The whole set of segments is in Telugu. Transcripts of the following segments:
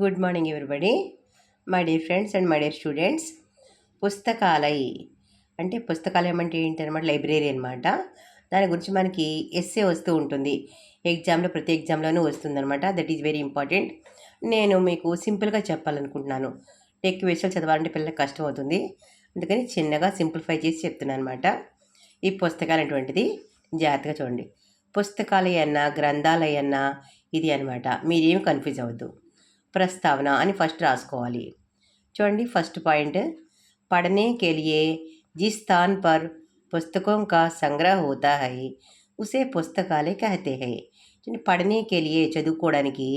Good morning everybody my dear friends and my dear students పుస్తకాలయ అంటే పుస్తకాలయం అంటే ఏంటి అనమాట లైబ్రరీ అనమాట దాని గురించి మనకి ఎస్సే వస్తూ ఉంటుంది. ఎగ్జామ్లో ప్రతి ఎగ్జామ్లోనూ వస్తుందన్నమాట దట్ ఈజ్ వెరీ ఇంపార్టెంట్ నేను మీకు సింపుల్గా చెప్పాలనుకుంటున్నాను. టెక్ విషయాలు చదవాలంటే పిల్లలకు కష్టం అవుతుంది. అందుకని చిన్నగా సింప్లిఫై చేసి చెప్తున్నాను అనమాట ఈ పుస్తకాలు అటువంటిది జాగ్రత్తగా చూడండి. పుస్తకాలయన్నా గ్రంథాలయన్నా ఇది అనమాట మీరేం కన్ఫ్యూజ్ అవ్వద్దు. ప్రస్తావన అని ఫస్ట్ రాసుకోవాలి. చూడండి ఫస్ట్ పాయింట్. పడనే కెలియే జీ స్థాన్ పర్ పుస్తకం కా సంగ్రహ హోతా హై ఉసే పుస్తకాలే కహతే హై. చూడండి పడనే కెలియే చదువుకోవడానికి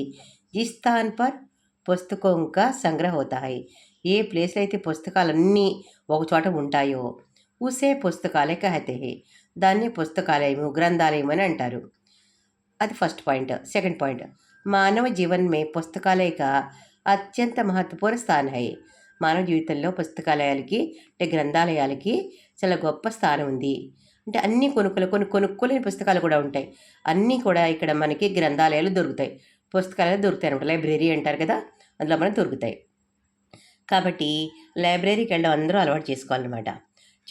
జీ స్థాన్ పర్ పుస్తకం కా సంగ్రహ హోతా హై. ఏ ప్లేస్లో అయితే పుస్తకాలన్నీ ఒకచోట ఉంటాయో ఉసే పుస్తకాలే కహతే హై. దాన్ని పుస్తకాలయము గ్రంథాలయం అని అంటారు. అది ఫస్ట్ పాయింట్. Second point. మానవ జీవన్ మే పుస్తకాలయ का అత్యంత మహత్వపూర్ణ స్థానం హై మానవ జీవితంలో పుస్తకాలయాలకి అంటే గ్రంథాలయాలకి చాలా గొప్ప స్థానం ఉంది. అంటే అన్ని కొనుక్కులు కొన్ని కొనుక్కోలేని పుస్తకాలు కూడా ఉంటాయి. అన్నీ కూడా ఇక్కడ మనకి గ్రంథాలయాలు దొరుకుతాయి. పుస్తకాలయాలు దొరుకుతాయి అనమాట లైబ్రరీ అంటారు కదా అందులో మనకు దొరుకుతాయి. కాబట్టి లైబ్రరీకి వెళ్ళడం అందరూ అలవాటు చేసుకోవాలన్నమాట.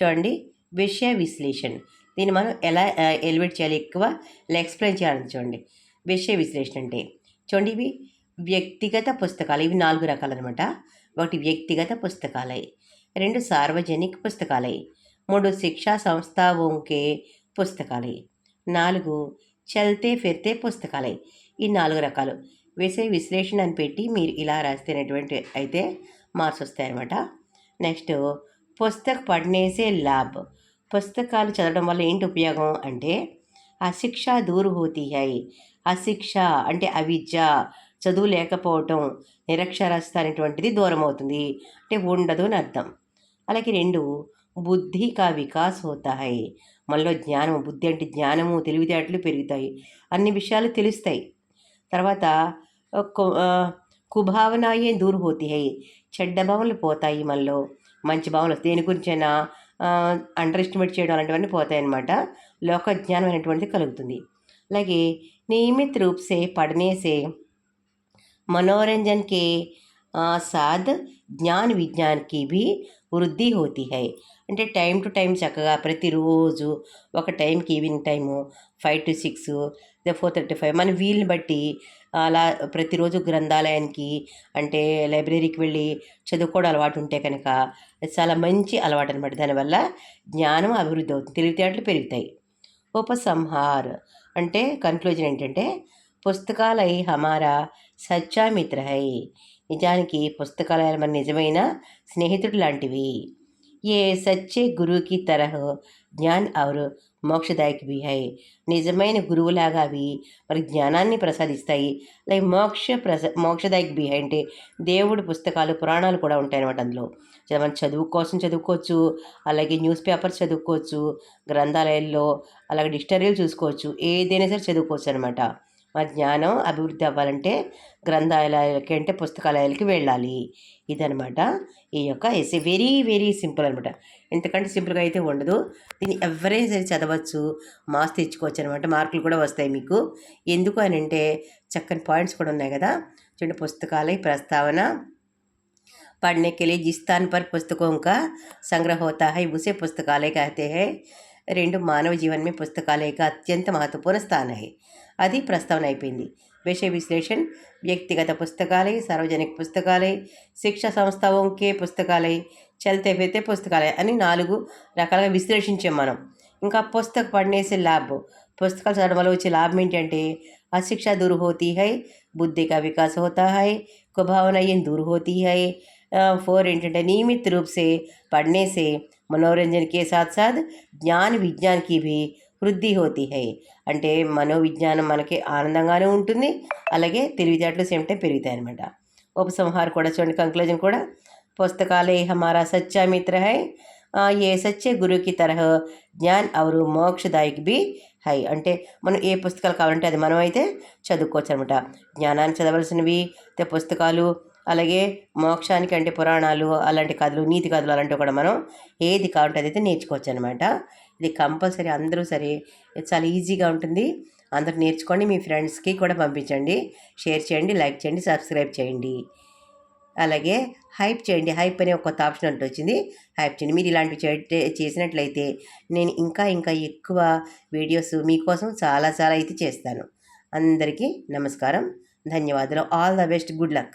చూడండి విషయ విశ్లేషణ. దీన్ని మనం ఎలా ఎలివేట్ చేయాలి ఎక్కువ ఎక్స్ప్లెయిన్ చేయాలని చూడండి. విషయ విశ్లేషణ అంటే చూడండి ఇవి వ్యక్తిగత పుస్తకాలు. ఇవి నాలుగు రకాలన్నమాట. ఒకటి వ్యక్తిగత పుస్తకాలయ్యి రెండు సార్వజనిక పుస్తకాలయ్యి మూడు శిక్షా సంస్థ వంకే పుస్తకాలయ్యి నాలుగు చల్తే ఫెర్తే పుస్తకాలయ్యి ఈ నాలుగు రకాలు. వేసే విశ్లేషణ అని పెట్టి మీరు ఇలా రాస్తేనటువంటి అయితే మార్క్స్ వస్తాయన్నమాట. నెక్స్ట్ పుస్తక పడినేసే ల్యాబ్ పుస్తకాలు చదవడం వల్ల ఏంటి ఉపయోగం అంటే ఆ దూరు హోతీ అయి అశిక్ష అంటే అవిద్య చదువు లేకపోవటం నిరక్షరస్త అనేటువంటిది దూరం అవుతుంది అంటే ఉండదు అని అర్థం. అలాగే రెండు బుద్ధి కా వికాస్ హోతాయి మనలో జ్ఞానం బుద్ధి అంటే జ్ఞానము తెలివితేటలు పెరుగుతాయి. అన్ని విషయాలు తెలుస్తాయి. తర్వాత కుభావనాయే దూరు హోతాయి చెడ్డ భావనలు పోతాయి మనలో. మంచి భావనలు దేని గురించైనా అండర్ ఎస్టిమేట్ చేయడం అలాంటివన్నీ పోతాయి అన్నమాట లోక జ్ఞానం అనేటువంటిది కలుగుతుంది. అలాగే నియమిత రూప్సే పడనేసే मनोरंजन के साथ జ్ఞాన విజ్ఞాన్కి भी వృద్ధి హోతీ హై అంటే టైం టు టైం చక్కగా ప్రతిరోజు ఒక టైంకి evening time five to six four thirty five మన వీలుని బట్టి అలా ప్రతిరోజు గ్రంథాలయానికి అంటే లైబ్రరీకి వెళ్ళి చదువుకోవడం అలవాటు ఉంటే కనుక చాలా మంచి అలవాటు అనమాట దానివల్ల జ్ఞానం అభివృద్ధి అవుతుంది తెలివితేటలు పెరుగుతాయి ఉపసంహార్ అంటే కన్క్లూజన్ ఏంటంటే పుస్తకాలై హమారా సచ్చా మిత్ర హై నిజానికి పుస్తకాలయాలు మన నిజమైన స్నేహితుడు లాంటివి. ఏ సచ్చే గురువుకి తరహ జ్ఞాన్ అవరు మోక్షదాయక బి హై. నిజమైన గురువులాగా అవి మరి జ్ఞానాన్ని ప్రసాదిస్తాయి. లైక్ మోక్ష ప్రస మోక్షదాయక బి అంటే దేవుడి పుస్తకాలు పురాణాలు కూడా ఉంటాయి అనమాట అందులో మనం చదువు కోసం చదువుకోవచ్చు అలాగే న్యూస్ పేపర్స్ చదువుకోవచ్చు గ్రంథాలయాల్లో అలాగే డిక్షనరీలు చూసుకోవచ్చు ఏదైనా సరే చదువుకోవచ్చు అనమాట మా జ్ఞానం అభివృద్ధి అవ్వాలంటే గ్రంథాలయాలకి అంటే పుస్తకాలయాలకి వెళ్ళాలి ఇదనమాట ఈ యొక్క ఎస్ఏ వెరీ వెరీ సింపుల్ అనమాట ఎందుకంటే సింపుల్గా అయితే ఉండదు దీన్ని ఎవరైనా సరే చదవచ్చు మార్క్స్ తెచ్చుకోవచ్చు అనమాట మార్కులు కూడా వస్తాయి మీకు ఎందుకు అని అంటే చక్కని పాయింట్స్ కూడా ఉన్నాయి కదా చూడండి పుస్తకాలయ ప్రస్తావన पढ़ने के लिए जिस स्थान पर पुस्तकों का संग्रह होता है उसे पुस्तकालय कहते हैं రెండు మానవ జీవన్ మే పుస్తకాలయ అత్యంత మహత్వపూర్ణ స్థానం है అది ప్రస్తావన అయిపోయింది విషయ విశ్లేషణ వ్యక్తిగత పుస్తకాలయ సార్వజనిక పుస్తకాలయ శిక్ష సంస్థకే పుస్తకాలయ చల్తే ఫిర్తే పుస్తకాలయ అని నాలుగు రకాలుగా విశ్లేషించాం మనం ఇంకా పుస్తక పడినేసే లాభ్ పుస్తకాలు చదవడం వల్ల వచ్చే లాభం ఏంటంటే అశిక్ష दूर होती है बुद्धि का विकास होता है कुभावनाएं दूर होती है ఫోర్ ఏంటంటే నియమిత रूप से पढ़ने से मनोरंजन के साथ साथ ज्ञान विज्ञान की వృద్ధి హోతి హై. అంటే మనోవిజ్ఞానం మనకి ఆనందంగానే ఉంటుంది అలాగే తెలివితేటలు సెమటే పెరుగుతాయి అనమాట ఉపసంహారం కూడా చూడండి కంక్లూజన్ కూడా. పుస్తకాలే హమారా సచ్చా మిత్ర హై ఏ సచ్చే గురువుకి తరహా జ్ఞాన్ అవరు మోక్షదాయక్ బి హై. అంటే మనం ఏ పుస్తకాలు కావాలంటే అది మనం అయితే చదువుకోవచ్చు అనమాట జ్ఞానాన్ని చదవలసినవి పుస్తకాలు అలాగే మోక్షానికి అంటే పురాణాలు అలాంటి కథలు నీతి కథలు అలాంటివి కూడా మనం ఏది కావాలంటే అదైతే నేర్చుకోవచ్చు అనమాట ఇది కంపల్సరీ అందరూ సరే చాలా ఈజీగా ఉంటుంది. అందరూ నేర్చుకోండి మీ ఫ్రెండ్స్కి కూడా పంపించండి. షేర్ చేయండి లైక్ చేయండి సబ్స్క్రైబ్ చేయండి. అలాగే హైప్ చేయండి. హైప్ అనే ఒక కొత్త ఆప్షన్ అంటూ వచ్చింది. హైప్ చేయండి. మీరు ఇలాంటివి చే- చేసినట్లయితే నేను ఇంకా ఇంకా ఎక్కువ వీడియోస్ మీకోసం చాలా చాలా అయితే చేస్తాను. అందరికీ నమస్కారం. ధన్యవాదాలు. All the best. Good luck.